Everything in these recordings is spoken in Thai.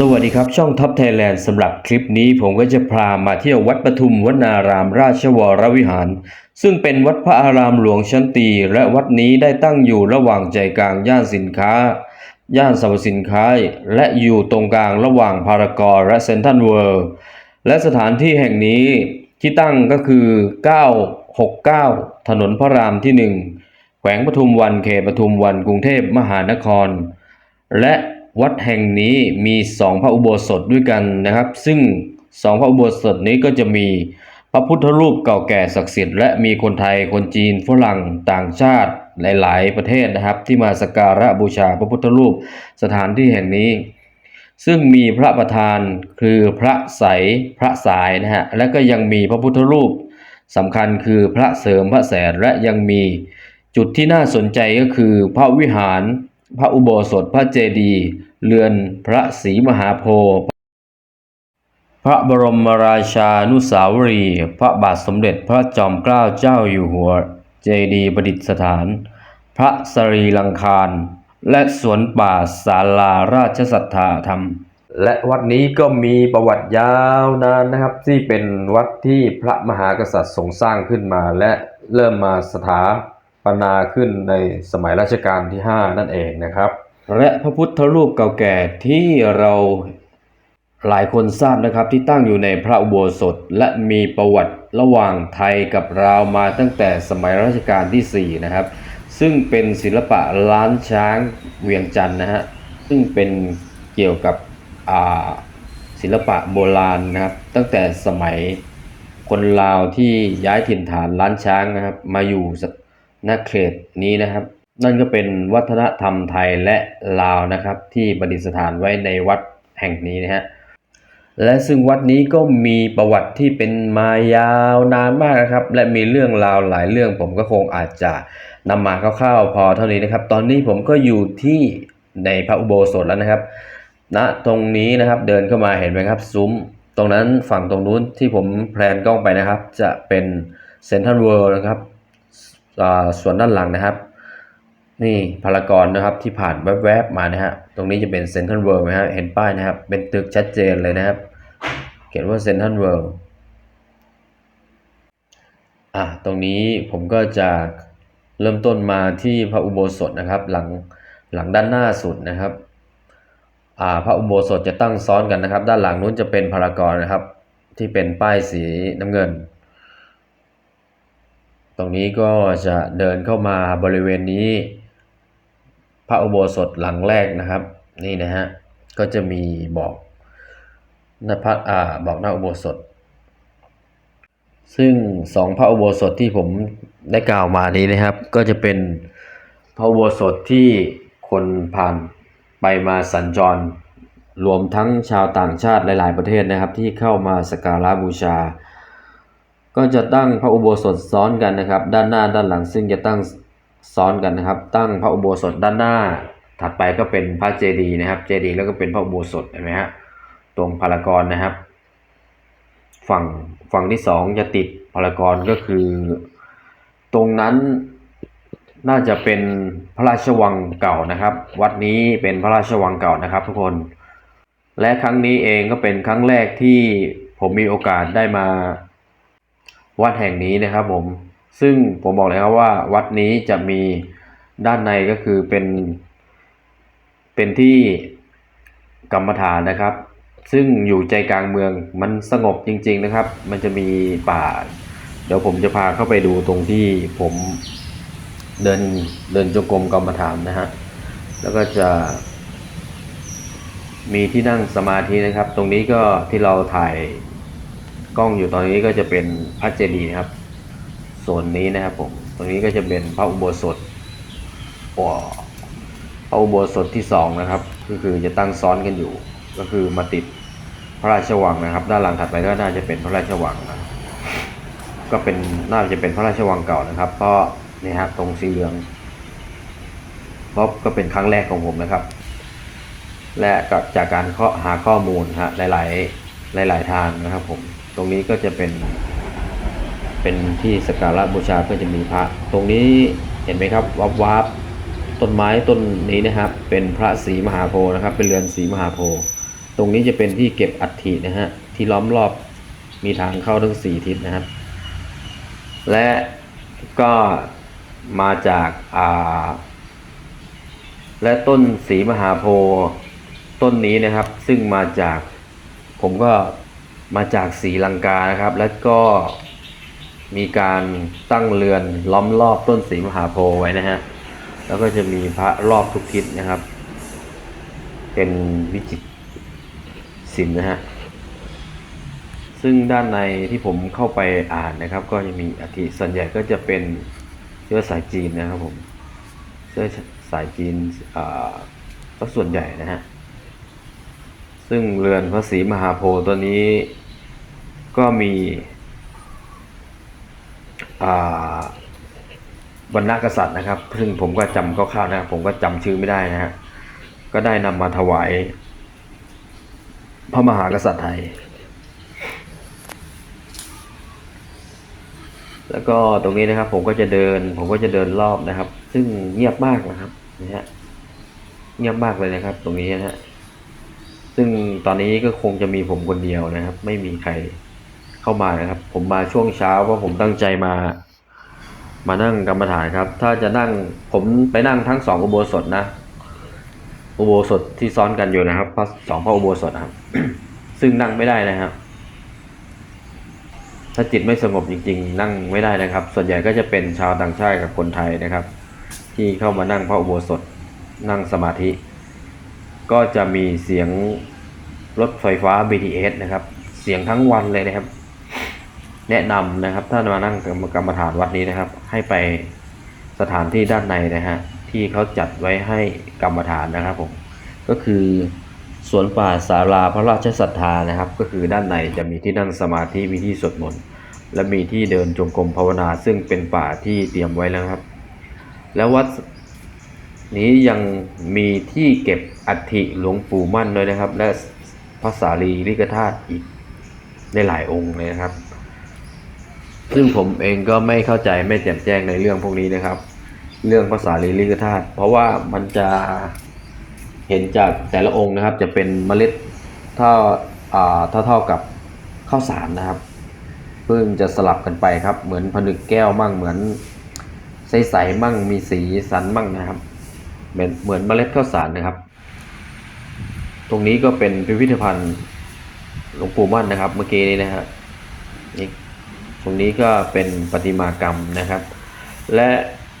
สวัสดีครับ ช่องท็อปไทยแลนด์สำหรับคลิปนี้ผมก็จะพามาเที่ยววัดปทุมวนารามราชวรวิหาร ซึ่งเป็นวัดพระอารามหลวงชั้นตี และวัดนี้ได้ตั้งอยู่ระหว่างใจกลางย่านสินค้า ย่านสรรพสินค้า และอยู่ตรงกลางระหว่างพารากอนและเซนทัลเวิลด์และสถานที่แห่งนี้ที่ตั้งก็คือ 969 ถนนพระรามที่ 1 แขวงปทุมวันเขตปทุมวันกรุงเทพมหานคร และ วัดแห่งนี้มีสองพระอุโบสถด้วยกันนะครับ ซึ่งสองพระอุโบสถนี้ก็จะมีพระพุทธรูปเก่าแก่ศักดิ์สิทธิ์และมีคนไทยคนจีนฝรั่งต่างชาติหลาย ๆ ประเทศนะครับ ที่มาสักการะบูชาพระพุทธรูปสถานที่แห่งนี้ ซึ่งมีพระประธานคือพระใสพระสายนะฮะและก็ยังมีพระพุทธรูปสำคัญคือพระเสริมพระแสนและยังมีจุดที่น่าสนใจก็คือพระวิหาร พระอุโบสถพระเจดีย์ เรือนพระศรีมหาโพธิ์พระบรมราชานุสาวรีย์พระบาทสมเด็จพระจอมเกล้าเจ้าอยู่หัว เจดีย์ประดิษฐาน พระสรีลังคารและสวนป่าศาลาราชสัทธาธรรม และวัดนี้ก็มีประวัติยาวนานนะครับ ที่เป็นวัดที่พระมหากษัตริย์ทรงสร้างขึ้นมา และเริ่มมาสถาปนาขึ้นในสมัยรัชกาลที่ 5 นั่นเองนะครับ และพระพุทธรูปเก่าแก่ที่เราหลายคนทราบนะครับที่ตั้งอยู่ในพระอุโบสถและมีประวัติระหว่างไทยกับลาวมาตั้งแต่สมัยรัชกาลที่ 4 นะครับ ซึ่งเป็นศิลปะล้านช้างเวียงจันทร์นะฮะซึ่งเป็นเกี่ยวกับศิลปะโบราณนะครับ ตั้งแต่สมัยคนลาวที่ย้ายถิ่นฐานล้านช้างนะครับ มาอยู่ณเขตนี้นะครับ นั่นก็เป็นวัฒนธรรมไทยและลาวนะครับ ที่ประดิษฐานไว้ในวัดแห่งนี้นะฮะและซึ่งวัดนี้ก็มีประวัติที่เป็นมายาวนานมากนะครับ และมีเรื่องราวหลายเรื่องผมก็คงอาจจะนำมาคร่าวๆพอเท่านี้นะครับ ตอนนี้ผมก็อยู่ที่ในพระอุโบสถแล้วนะครับณตรงนี้นะครับเดินเข้ามาเห็นไหมครับซุ้ม ตรงนั้นฝั่งตรงนู้นที่ผมแพลนกล้องไปนะครับ จะเป็นเซนทรัลเวิลด์นะครับส่วนด้านหลังนะครับ นี่พารากอนนะครับที่ผ่านแวบๆมานะฮะ ตรงนี้จะเป็นเซนทรัลเวิลด์ไหมฮะเห็นป้ายนะครับ เป็นตึกชัดเจนเลยนะครับ เขียนว่าเซนทรัลเวิลด์อะตรงนี้ผมก็จะเริ่มต้นมาที่พระอุโบสถนะครับ หลังหลังด้านหน้าสุดนะครับอ่าพระอุโบสถจะตั้งซ้อนกันนะครับ ด้านหลังนู้นจะเป็นพารากอนนะครับ ที่เป็นป้ายสีน้ำเงิน ตรงนี้ก็จะเดินเข้ามาบริเวณนี้ พระอุโบสถหลังแรกนะครับ นี่นะฮะก็จะมีบอกน้าพระอ่าบอกหน้าอุโบสถ ซึ่งสองพระอุโบสถที่ผมได้กล่าวมานี้นะครับ ก็จะเป็นพระอุโบสถที่คนผ่านไปมาสัญจร รวมทั้งชาวต่างชาติหลาย ๆ ประเทศนะครับ ที่เข้ามาสักการะบูชา ก็จะตั้งพระอุโบสถซ้อนกันนะครับ ด้านหน้าด้านหลังซึ่งจะตั้ง ซ้อนกันนะครับ ตั้งพระอุโบสถด้านหน้า ถัดไปก็เป็นพระเจดีย์นะครับ เจดีย์แล้วก็เป็นพระอุโบสถเห็นไหมฮะตรงพารากอนนะครับ ฝั่งฝั่งที่สองจะติดพารากอนก็คือ ตรงนั้นน่าจะเป็นพระราชวังเก่านะครับ วัดนี้เป็นพระราชวังเก่านะครับ ทุกคน และครั้งนี้เองก็เป็นครั้งแรกที่ผมมีโอกาสได้มาวัดแห่งนี้นะครับผม ซึ่งผมบอกเลยครับว่าวัดนี้จะมีด้านในก็คือเป็น เป็นที่กรรมฐานนะครับ ซึ่งอยู่ใจกลางเมืองมันสงบจริง ๆนะครับ มันจะมีป่า เดี๋ยวผมจะพาเข้าไปดูตรงที่ผมเดินเดินจงกรมกรรมฐานนะฮะแล้วก็จะ มีที่นั่งสมาธินะครับ ตรงนี้ก็ที่เราถ่ายกล้องอยู่ตอนนี้ก็จะเป็นพระเจดีย์นะครับ นนี้นะครับผม ตรงนี้ก็จะเป็นพระอุโบสถพระอุโบสถที่สองนะครับ ก็คือจะตั้งซ้อนกันอยู่ ก็คือมาติดพระราชวังนะครับ ด้านหลังถัดไปก็น่าจะเป็นพระราชวังนะก็เป็นน่าจะเป็นพระราชวังเก่านะครับ เพราะนี่ฮะตรงสีเหลืองเพราะก็เป็นครั้งแรกของผมนะครับ และกับจากการเคาะหาข้อมูลฮะหลาย ๆ หลาย ๆ ทางนะครับผม ตรงนี้ก็จะเป็น เป็นที่สักการะบูชาก็จะมีพระ ตรงนี้เห็นไหมครับวับวับต้นไม้ต้นนี้นะครับ เป็นพระศรีมหาโพธิ์นะครับ เป็นเรือนศรีมหาโพธิ์ตรงนี้จะเป็นที่เก็บอัฐินะฮะที่ล้อมรอบมีทางเข้าทั้งสี่ทิศนะครับ และก็มาจากอ่าและต้นสีมหาโพธิ์ต้นนี้นะครับ ซึ่งมาจากผมก็มาจากสีลังกานะครับ และก็ มีการตั้งเรือนล้อมรอบต้นสีมหาโพธิ์ไว้นะฮะ แล้วก็จะมีพระรอบทุกทิศนะครับ เป็นวิจิตรศิลป์นะฮะ ซึ่งด้านในที่ผมเข้าไปอ่านนะครับ ก็จะมีอธิส่วนใหญ่ก็จะเป็นเชื้อสายจีนนะครับผมเชื้อสายจีนก็ส่วนใหญ่นะฮะ ซึ่งเรือนพระศรีมหาโพธิ์ตัวนี้ก็มี บรรณกษัตริย์นะครับ ซึ่งผมก็จำคร่าวๆนะครับผมก็จำชื่อไม่ได้นะฮะก็ได้นำมาถวาย พระมหากษัตริย์ไทย แล้วก็ตรงนี้นะครับ ผมก็จะเดิน ผมก็จะเดินรอบนะครับ ซึ่งเงียบมากนะครับนะฮะเงียบมากเลยนะครับ ตรงนี้นะฮะซึ่งตอนนี้ก็คงจะมีผมคนเดียวนะครับ ไม่มีใคร เข้ามานะครับ ผมมาช่วงเช้าเพราะผมตั้งใจมา มานั่งกรรมฐานครับ ถ้าจะนั่งผมไปนั่งทั้งสองอุโบสถนะ อุโบสถที่ซ้อนกันอยู่นะครับพระสองพระอุโบสถครับ ซึ่งนั่งไม่ได้นะครับ ถ้าจิตไม่สงบจริง ๆ นั่งไม่ได้นะครับ ส่วนใหญ่ก็จะเป็นชาวต่างชาติกับคนไทยนะครับ ที่เข้ามานั่งพระอุโบสถนั่งสมาธิ ก็จะมีเสียงรถไฟฟ้า BTS นะครับ เสียงทั้งวันเลยนะครับ แนะนำนะครับ ถ้ามานั่งกรรมฐานวัดนี้นะครับ ให้ไปสถานที่ด้านในนะฮะที่เขาจัดไว้ให้กรรมฐานนะครับผมก็คือสวนป่าสาราพระราชศรัทธานะครับ ก็คือด้านในจะมีที่นั่งสมาธิมีที่สวดมนต์และมีที่เดินจงกรมภาวนา ซึ่งเป็นป่าที่เตรียมไว้แล้วครับ แล้ววัดนี้ยังมีที่เก็บอัฐิหลวงปู่มั่นด้วยนะครับ และพระสารีริกธาตุอีกได้หลายองค์เลยนะครับ ซึ่งผมเองก็ไม่เข้าใจไม่แจ่มแจ้งในเรื่องพวกนี้นะครับ เรื่องภาษาลีลิกธาตุเพราะว่ามันจะเห็นจากแต่ละองค์นะครับ จะเป็นเมล็ดเท่าอ่าเท่าเท่ากับข้าวสารนะครับเพิ่งจะสลับกันไปครับ เหมือนผนึกแก้วมั่งเหมือนใสๆมั่งมีสีสันมั่งนะครับ เหมือนเหมือนเมล็ดข้าวสารนะครับ ตรงนี้ก็เป็นพิพิธภัณฑ์หลวงปู่มั่นนะครับ เมื่อกี้นี้นะครับนี่ ตรงนี้ก็เป็นประติมากรรมนะครับ และ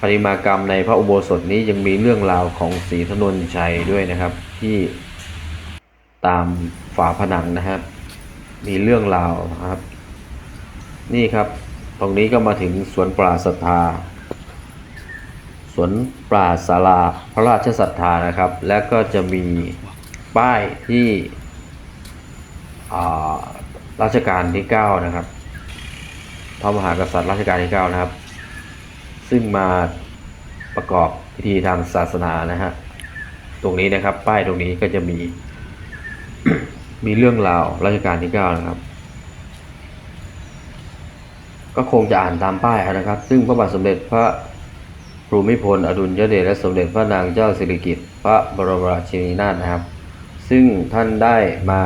ประติมากรรมในพระอุโบสถนี้ยังมีเรื่องราวของศรีธนนชัยด้วยนะครับ ที่ตามฝาผนังนะครับ มีเรื่องราวนะครับ นี่ครับ ตรงนี้ก็มาถึงสวนปราศรัทธาสวนปราศาลาพระราชศรัทธานะครับ และก็จะมีป้ายที่อ่ารัชกาลที่ 9 นะครับ พระมหากษัตริย์รัชกาลที่ 9 นะครับ ซึ่งมาประกอบพิธีทางศาสนานะฮะ ตรงนี้นะครับ ป้ายตรงนี้ก็จะมี มีเรื่องราวรัชกาลที่ 9 นะครับ ก็คงจะอ่านตามป้ายนะครับ ซึ่งพระบาทสมเด็จพระภูมิพล อดุลยเดชและสมเด็จพระนางเจ้าสิริกิติ์พระบรมราชินีนาถนะครับ ซึ่งท่านได้มา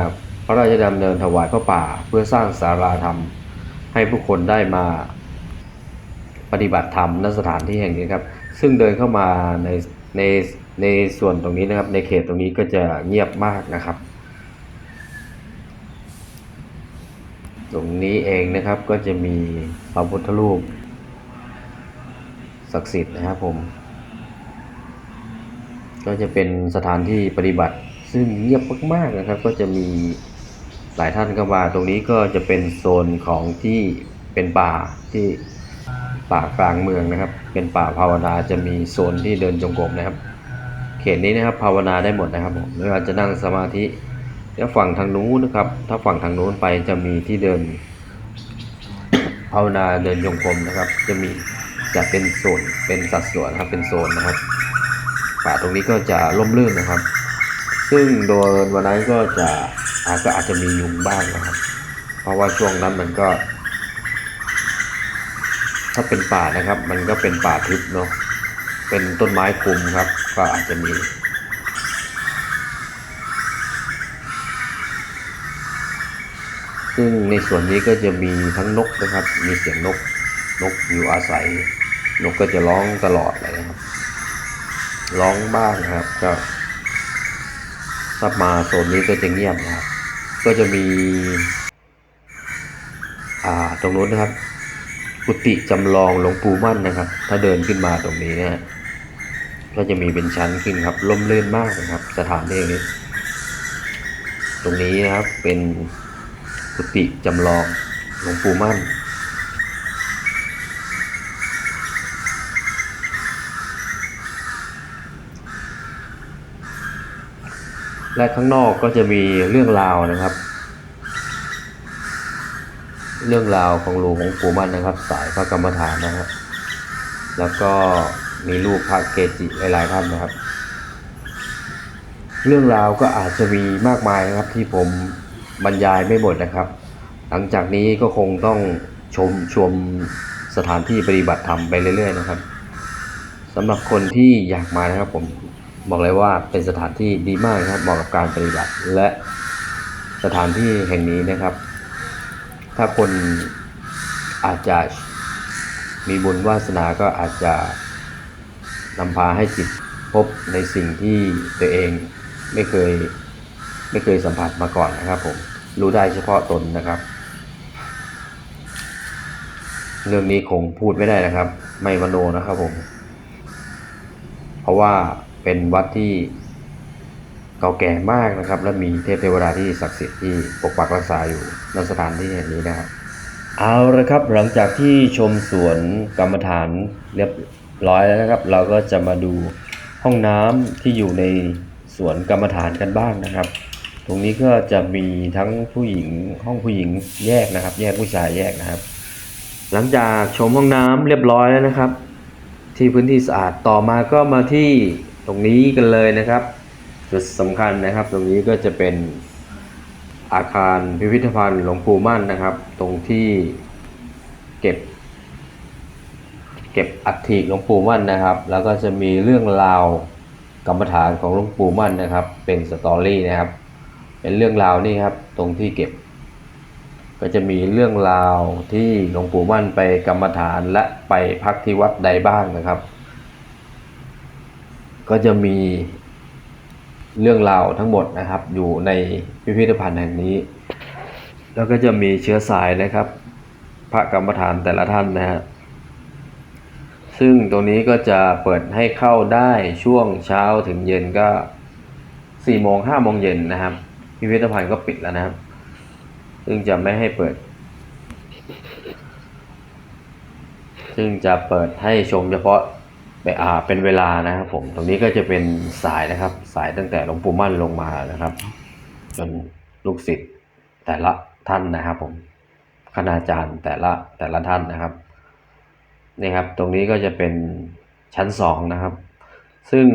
พระราชดำเนินถวายพระป่าเพื่อสร้างศาลาธรรม ให้ผู้คนได้มาปฏิบัติธรรมณสถานที่แห่งนี้ครับ ซึ่งเดินเข้ามาในในในส่วนตรงนี้นะครับ ในเขตตรงนี้ก็จะเงียบมากนะครับ ตรงนี้เองนะครับก็จะมีพระพุทธรูปศักดิ์สิทธิ์นะครับผม ก็จะเป็นสถานที่ปฏิบัติซึ่งเงียบมากๆนะครับ ก็จะมี หลายท่านเข้ามาตรงนี้ก็จะเป็นโซนของที่เป็นป่าที่ป่ากลางเมืองนะครับ เป็นป่าภาวนาจะมีโซนที่เดินจงกรมนะครับ เขตนี้นะครับภาวนาได้หมดนะครับผมไม่ว่าจะนั่งสมาธิแล้วฝั่งทางนู้นนะครับ ถ้าฝั่งทางนู้นไปจะมีที่เดินภาวนาเดินจงกรมนะครับ จะมีจะเป็นโซนเป็นสัดส่วนนะครับ เป็นโซนนะครับ ป่าตรงนี้ก็จะร่มรื่นนะครับ ซึ่งโดยวันนั้นก็จะ อาจก็อาจจะมียุงบ้างนะครับ เพราะว่าช่วงนั้นมันก็ ถ้าเป็นป่านะครับ มันก็เป็นป่าทึบเนาะเป็นต้นไม้คุมครับ ก็อาจจะมีซึ่งในส่วนนี้ก็จะมีทั้งนกนะครับ มีเสียงนก นกอยู่อาศัย นกก็จะร้องตลอดเลยนะครับ ร้องบ้างนะครับ ก็ถ้ามาโซนนี้ก็จะเงียบนะครับ ก็จะมี อ่าตรงนู้นนะครับ กุฏิจำลองหลวงปู่มั่นนะครับ ถ้าเดินขึ้นมาตรงนี้นะก็จะมีเป็นชั้นขึ้นครับร่มรื่นมากนะครับ สถานที่นี้ ตรงนี้นะครับเป็นกุฏิจำลองหลวงปู่มั่น และข้างนอกก็จะมีเรื่องราวนะครับ เรื่องราวของหลวงของปู่มั่นนะครับ สายพระกรรมฐานนะครับ แล้วก็มีรูปพระเกจิหลาย ๆ ท่านนะครับ เรื่องราวก็อาจจะมีมากมายนะครับที่ผมบรรยายไม่หมดนะครับ หลังจากนี้ก็คงต้องชมชมสถานที่ปฏิบัติธรรมไปเรื่อย ๆ นะครับสำหรับคนที่อยากมานะครับผม บอกเลยว่าเป็นสถานที่ดีมากนะครับเหมาะกับการปฏิบัติ และสถานที่แห่งนี้นะครับ ถ้าคนอาจจะมีบุญวาสนาก็อาจจะนำพาให้จิตพบในสิ่งที่ตัวเองไม่เคยไม่เคยสัมผัสมาก่อนนะครับผมรู้ได้เฉพาะตนนะครับ เรื่องนี้คงพูดไม่ได้นะครับ ไม่มโนนะครับผม เพราะว่า เป็นวัดที่เก่าแก่มากนะครับ และมีเทพเทวดาที่ศักดิ์สิทธิ์ที่ปกปักรักษาอยู่ณสถานที่แห่งนี้นะครับ เอาละครับหลังจากที่ชมสวนกรรมฐานเรียบร้อยแล้วนะครับ เราก็จะมาดูห้องน้ำที่อยู่ในสวนกรรมฐานกันบ้างนะครับ ตรงนี้ก็จะมีทั้งผู้หญิงห้องผู้หญิงแยกนะครับ แยกผู้ชายแยกนะครับ หลังจากชมห้องน้ำเรียบร้อยแล้วนะครับ ที่พื้นที่สะอาดต่อมาก็มาที่ ตรงนี้กันเลยนะครับจุดสำคัญนะครับ ตรงนี้ก็จะเป็นอาคารพิพิธภัณฑ์หลวงปู่มั่นนะครับ ตรงที่เก็บ เก็บอัฐิหลวงปู่มั่นนะครับ แล้วก็จะมีเรื่องราวกรรมฐานของหลวงปู่มั่นนะครับ เป็นสตอรี่นะครับ เป็นเรื่องราวนี่ครับตรงที่เก็บ ก็จะมีเรื่องราวที่หลวงปู่มั่นไปกรรมฐานและไปพักที่วัดใดบ้างนะครับ ก็จะมีเรื่องราวทั้งหมดนะครับ อยู่ในพิพิธภัณฑ์แห่งนี้ แล้วก็จะมีเชื้อสายนะครับ พระกรรมฐานแต่ละท่านนะฮะซึ่งตรงนี้ก็จะเปิดให้เข้าได้ช่วงเช้าถึงเย็นก็สี่โมงห้าโมงเย็นนะครับ พิพิธภัณฑ์ก็ปิดแล้วนะครับ ซึ่งจะไม่ให้เปิด ซึ่งจะเปิดให้ชมเฉพาะ เป็นเวลานะครับผม ตรงนี้ก็จะเป็นสายนะครับ สายตั้งแต่หลวงปู่มั่นลงมานะครับ จนลูกศิษย์แต่ละท่านนะครับ ผมคณาจารย์แต่ละแต่ละท่านนะครับนี่ครับ ตรงนี้ก็จะเป็นชั้นสองนะครับ ซึ่ง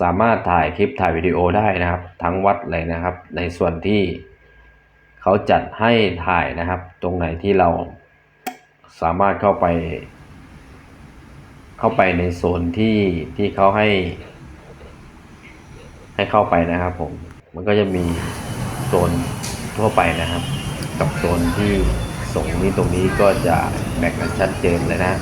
สามารถถ่ายคลิปถ่ายวิดีโอได้นะครับ ทั้งวัดเลยนะครับ ในส่วนที่เขาจัดให้ถ่ายนะครับ ตรงไหนที่เราสามารถเข้าไป เข้าไปในโซนที่ที่เขาให้ ให้เข้าไปนะครับ ผม มันก็จะมีโซนทั่วไปนะครับ กับโซนที่ส่งนี้ตรงนี้ก็จะแบ่งกันชัดเจนเลยนะ